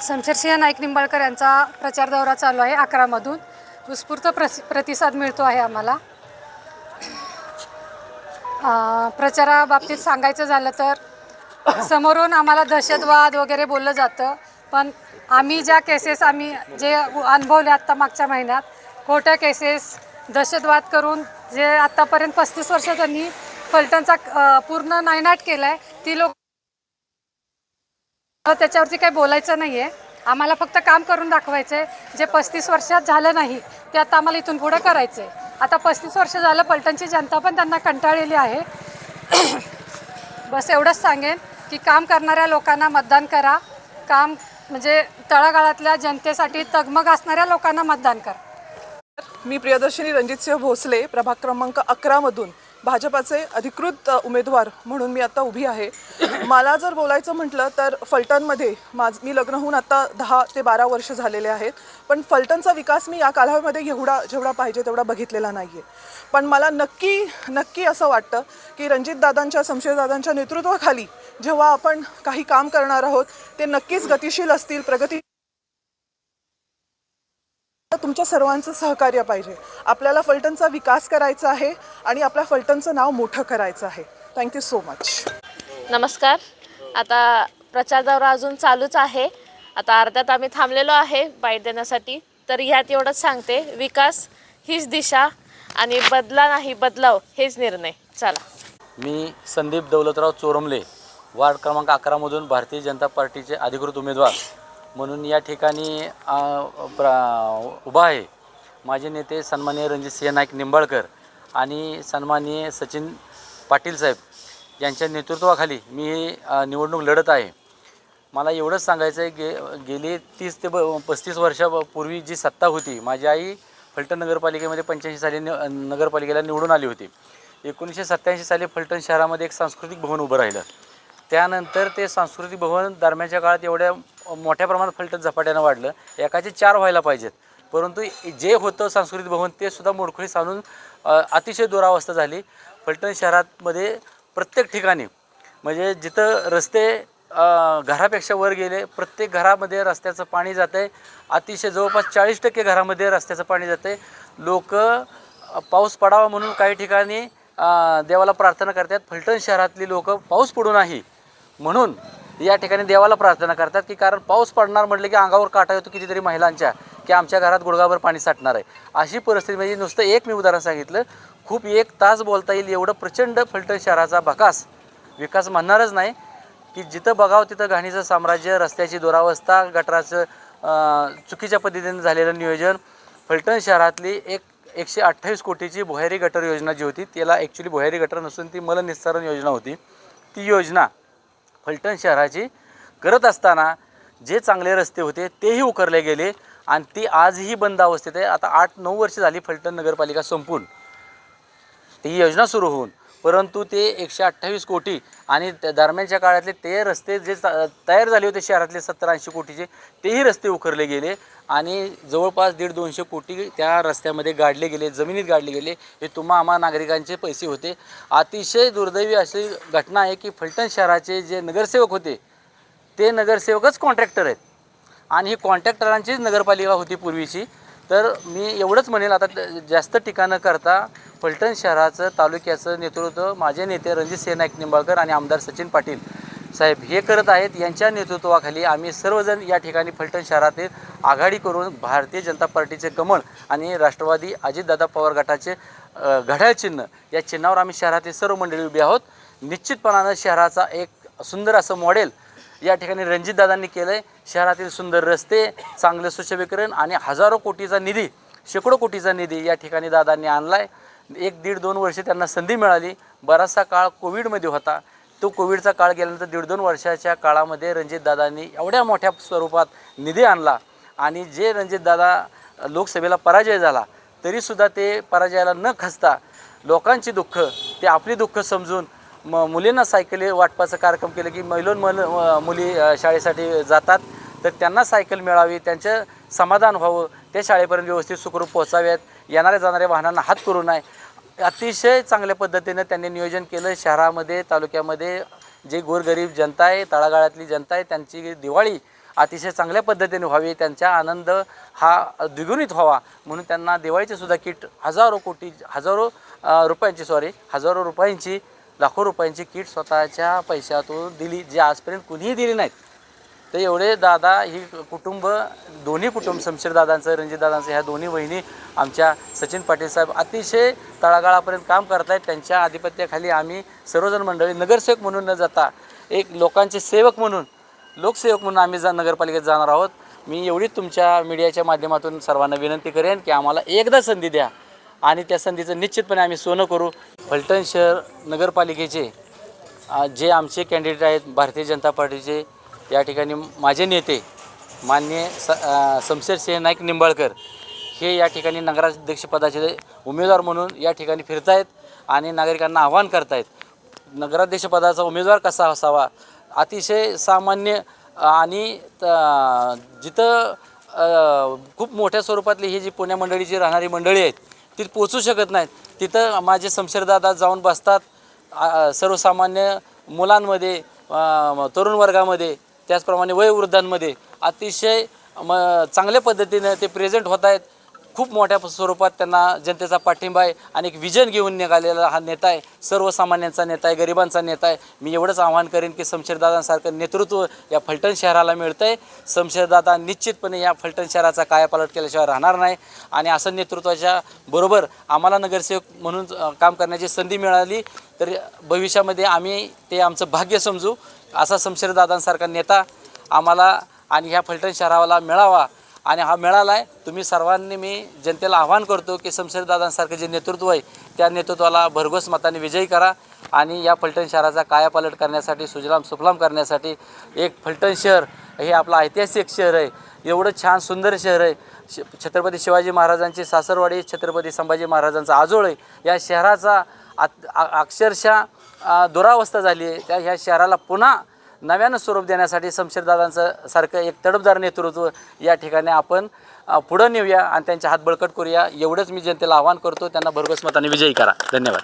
शमशेरसिंह नाईक निंबाळकर यांचा प्रचार दौरा चालू आहे अकरामधून. उत्स्फूर्त प्रसि प्रतिसाद मिळतो आहे आम्हाला. प्रचाराबाबतीत सांगायचं झालं तर समोरून आम्हाला दहशतवाद वगैरे बोललं जातं पण आम्ही ज्या केसेस आम्ही जे अनुभवले आत्ता मागच्या महिन्यात खोट्या केसेस दहशतवाद करून जे आत्तापर्यंत पस्तीस वर्ष त्यांनी फलटणचा पूर्ण नायनाट केला आहे ती लोक मला त्याच्यावरती काही बोलायचं नाही आहे आम्हाला फक्त काम करून दाखवायचं आहे जे पस्तीस वर्षात झालं नाही ते आता आम्हाला इथून पुढे करायचं आहे आता पस्तीस वर्ष झालं पलटणची जनता पण त्यांना कंटाळलेली आहे. बस एवढंच सांगेन की काम करणाऱ्या लोकांना मतदान करा. काम म्हणजे तळागाळातल्या जनतेसाठी तगमग असणाऱ्या लोकांना मतदान करा. मी प्रियदर्शनी रणजितसिंह भोसले प्रभाग क्रमांक अकरामधून भाजपाचे अधिकृत उमेदवार म्हणून मी आता उभी आहे. मला जर बोलायचं म्हटलं तर फलटणमध्ये माझ मी लग्न होऊन आता दहा ते बारा वर्ष झालेले आहेत. पण फलटणचा विकास मी या कालावधीमध्ये एवढा जेवढा पाहिजे तेवढा बघितलेला नाही आहे पण मला नक्की नक्की असं वाटतं की रणजितदादांच्या संशयदादांच्या नेतृत्वाखाली जेव्हा आपण काही काम करणार आहोत ते नक्कीच गतिशील असतील प्रगती तुमच्या सर्वांचं सहकार्य पाहिजे. आपल्याला फलटणचा विकास करायचा आहे आणि आपल्या फलटणचं नाव मोठं करायचं आहे. थँक्यू सो मच नमस्कार. आता प्रचार दौरा अजून चालूच आहे. आता अर्ध्यात आम्ही थांबलेलो आहे बाईट देण्यासाठी. तर ह्यात एवढंच सांगते. विकास हीच दिशा आणि बदला नाही बदलाव हेच निर्णय. चला. मी संदीप दौलतराव चोरमले वार्ड क्रमांक अकरामधून भारतीय जनता पार्टीचे अधिकृत उमेदवार. म्हणून या ठिकाणी प्रा उभा आहे माझे नेते सन्माननीय रणजितसिंह नाईक निंबाळकर आणि सन्माननीय सचिन पाटील साहेब यांच्या नेतृत्वाखाली मी ही निवडणूक लढत आहे. मला एवढंच सांगायचं आहे गे गेली तीस ते ब पस्तीस वर्षापूर्वी जी सत्ता होती माझी आई फलटण नगरपालिकेमध्ये पंच्याऐंशी साली नि नगरपालिकेला निवडून आली होती. एकोणीसशे सत्त्याऐंशी साली फलटण शहरामध्ये एक सांस्कृतिक भवन उभं राहिलं. त्यानंतर ते सांस्कृतिक भवन दरम्यानच्या काळात एवढ्या मोठ्या प्रमाणात फलटण झपाट्यानं वाढलं. एकाचे चार व्हायला पाहिजेत. परंतु जे होतं सांस्कृतिक भवन ते सुद्धा मोडखळीस आणून अतिशय दुरावस्था झाली. फलटण शहरातमध्ये प्रत्येक ठिकाणी म्हणजे जिथं रस्ते घरापेक्षा वर गेले प्रत्येक घरामध्ये रस्त्याचं पाणी जातं आहे अतिशय जवळपास चाळीस टक्के घरामध्ये रस्त्याचं पाणी जातं आहे लोक पाऊस पडावा म्हणून काही ठिकाणी देवाला प्रार्थना करतात. फलटण शहरातली लोक पाऊस पडू नाही. म्हणून या ठिकाणी देवाला प्रार्थना करतात की कारण पाऊस पडणार म्हटलं की अंगावर काटा येतो कितीतरी महिलांच्या की आमच्या घरात गुडघाभर पाणी साठणार आहे. अशी परिस्थिती म्हणजे नुसतं एक मी उदाहरण सांगितलं खूप एक तास बोलता येईल एवढं प्रचंड फलटण शहराचा बकास विकास म्हणणारच नाही की जिथं बघावं तिथं घाणीचं साम्राज्य रस्त्याची दुरावस्था गटराचं चुकीच्या पद्धतीने झालेलं नियोजन. फलटण शहरातली एक एकशे अठ्ठावीस कोटीची भुयारी गटर योजना जी होती त्याला ॲक्च्युली भुयारी गटर नसून ती मलनिस्सारण योजना होती. ती योजना फलटण शहराची करत असताना जे चांगले रस्ते होते तेही उकरले गेले आणि ती आजही बंद अवस्थेत आहे. आता आठ नऊ वर्ष झाली फलटण नगरपालिका संपून. ही योजना सुरू होऊन. परंतु ते एकशे अठ्ठावीस कोटी आणि त्या दरम्यानच्या काळातले ते रस्ते जे तयार झाले होते शहरातले सत्तर ऐंशी कोटीचे तेही रस्ते उखरले गेले आणि जवळपास दीड दोनशे कोटी त्या रस्त्यामध्ये गाडले गेले जमिनीत गाडले गेले. हे तुम्हा आम्हा नागरिकांचे पैसे होते. अतिशय दुर्दैवी अशी घटना आहे की फलटण शहराचे जे नगरसेवक होते ते नगरसेवकच कॉन्ट्रॅक्टर आहेत. आणि ही कॉन्ट्रॅक्टरांचीच नगरपालिका होती पूर्वीची. तर मी एवढंच म्हणेल आता जास्त ठिकाणं करता फलटण शहराचं तालुक्याचं नेतृत्व माझे नेते रणजित नाईक निंबाळकर आणि आमदार सचिन पाटील साहेब हे करत आहेत. यांच्या नेतृत्वाखाली आम्ही सर्वजण या ठिकाणी फलटण शहरातील आघाडी करून भारतीय जनता पार्टीचे कमळ आणि राष्ट्रवादी अजितदादा पवार गटाचे घड्याळ चिन्ह या चिन्हावर आम्ही शहरातील सर्व मंडळी उभी आहोत. निश्चितपणानं शहराचा एक सुंदर असं मॉडेल या ठिकाणी रणजितदादांनी केलं आहे शहरातील सुंदर रस्ते चांगलं सुशोभीकरण आणि हजारो कोटीचा निधी शेकडो कोटीचा निधी या ठिकाणी दादांनी आणला आहे एक दीड दोन वर्षे त्यांना संधी मिळाली. बराचसा काळ कोविडमध्ये होता. तो कोविडचा काळ गेल्यानंतर दीड दोन वर्षाच्या काळामध्ये रणजितदादांनी एवढ्या मोठ्या स्वरूपात निधी आणला आणि जे रणजितदादा लोकसभेला पराजय झाला तरीसुद्धा ते पराजयाला न खचता लोकांची दुःख ते आपली दुःख समजून म मुलींना सायकली वाटपाचं कार्यक्रम केलं की मैलोन मल मुली शाळेसाठी जातात. तर त्यांना सायकल मिळावी त्यांचं समाधान व्हावं त्या शाळेपर्यंत व्यवस्थित सुखरूप पोहोचाव्यात येणाऱ्या जाणाऱ्या वाहनांना हात करू नये. अतिशय चांगल्या पद्धतीनं त्यांनी नियोजन केलं. शहरामध्ये तालुक्यामध्ये जे गोरगरीब जनता आहे तळागाळातली जनता आहे त्यांची दिवाळी अतिशय चांगल्या पद्धतीने व्हावी. त्यांचा आनंद हा द्विगुणित व्हावा. म्हणून त्यांना दिवाळीचे सुद्धा किट हजारो कोटी हजारो रुपयांची सॉरी हजारो रुपयांची लाखो रुपयांची किट स्वतःच्या पैशातून दिली जी आजपर्यंत कुणीही दिली नाहीत. तर एवढे दादा ही कुटुंब दोन्ही कुटुंब शमशेरदादांचं रणजितदादांचं ह्या दोन्ही बहिणी आमच्या सचिन पाटील साहेब अतिशय तळागाळापर्यंत काम करत आहेत त्यांच्या आधिपत्याखाली आम्ही सर्वजण मंडळी नगरसेवक म्हणून न जाता एक लोकांचे सेवक म्हणून लोकसेवक म्हणून आम्ही जा नगरपालिकेत जाणार आहोत. मी एवढी तुमच्या मीडियाच्या माध्यमातून सर्वांना विनंती करेन की आम्हाला एकदा संधी द्या आणि त्या संधीचं निश्चितपणे आम्ही सोनं करू. फलटण शहर नगरपालिकेचे जे आमचे कॅन्डिडेट आहेत भारतीय जनता पार्टीचे या ठिकाणी माझे नेते मान्य स शमशेरसिंह सिंह नाईक निंबाळकर हे या ठिकाणी नगराध्यक्षपदाचे उमेदवार म्हणून या ठिकाणी फिरत आहेत आणि नागरिकांना आव्हान करतायत. नगराध्यक्षपदाचा उमेदवार कसा असावा? अतिशय सामान्य आणि त- जिथं खूप मोठ्या स्वरूपातली ही जी पुण्या मंडळीची राहणारी मंडळी आहेत ती पोचू शकत नाहीत. तिथं माझे शमशेरदादा जाऊन बसतात सर्वसामान्य मुलांमध्ये तरुण वर्गामध्ये त्याचप्रमाणे वयोवृद्धांमध्ये अतिशय म चांगल्या पद्धतीनं ते प्रेझेंट होत आहेत. खूप मोठ्या स्वरूपात त्यांना जनतेचा पाठिंबा आहे आणि एक विजन घेऊन निघालेला हा नेता आहे. सर्वसामान्यांचा नेता आहे गरिबांचा नेता आहे. मी एवढंच आव्हान करेन की समशेरदादांसारखं नेतृत्व या फलटण शहराला मिळतं आहे समशेरदादा निश्चितपणे या फलटण शहराचा कायापालट केल्याशिवाय राहणार नाही आणि असं नेतृत्वाच्या बरोबर आम्हाला नगरसेवक म्हणून काम करण्याची संधी मिळाली. तर भविष्यामध्ये आम्ही ते आमचं भाग्य समजू. असा शमशेरदादांसारखा नेता आम्हाला आणि ह्या फलटण शहराला मिळावा आणि हा मिळाला आहे तुम्ही सर्वांनी मी जनतेला आव्हान करतो की शमशेरदादांसारखं जे नेतृत्व आहे त्या नेतृत्वाला भरघोस मताने विजयी करा आणि या फलटण शहराचा कायापालट करण्यासाठी सुजलाम सुफलाम करण्यासाठी एक फलटण शहर हे आपलं ऐतिहासिक शहर आहे. एवढं छान सुंदर शहर आहे. श छत्रपती शिवाजी महाराजांची सासरवाडी छत्रपती संभाजी महाराजांचा आजोळ आहे. या शहराचा आत- आ- अक्षरशः दुरावस्था झाली आहे. त्या ह्या शहराला पुन्हा नव्यानं स्वरूप देण्यासाठी शमशेरदादांचं सारखं एक तडफदार नेतृत्व या ठिकाणी आपण पुढं नेऊया आणि त्यांच्या हात बळकट करूया. एवढंच मी जनतेला आवाहन करतो. त्यांना भरघोस मताने विजयी करा. धन्यवाद.